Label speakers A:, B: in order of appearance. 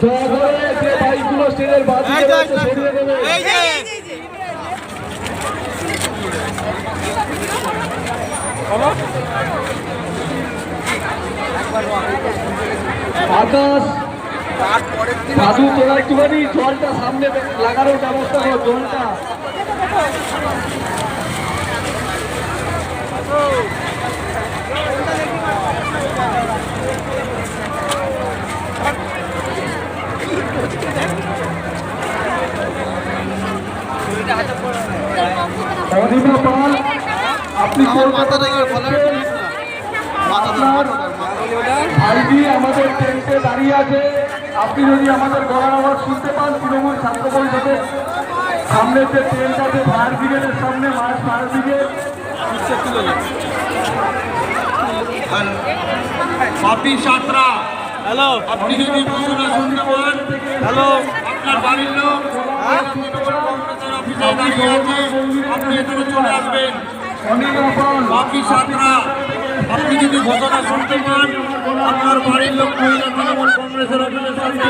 A: দয়া করে যে সাধু তোরা একটুখানি জলটা সামনে লাগানোর ব্যবস্থা করো জলটা অনিমা পাল আপনি ভাইজি আমাদের টেন্টে দাঁড়িয়ে আছে আপনি যদি আমাদের গলার আওয়াজ শুনতে পান তৃণমূল ছাত্র পরিষদের সামনে যে টেন্ট আছে ফায়ার ব্রিগেডের সামনে মাস ফায়ার ব্রিগেড
B: পাপি সাঁতরা
C: হ্যালো
B: আপনি যদি শুনতে পান
C: হ্যালো
B: আপনার বাড়ির লোক অফিসে দাঁড়িয়ে আছে আপনি এখানে আপনি যদি ঘোষণা শুনতে পান আপনার বাড়ির লোক মহিলা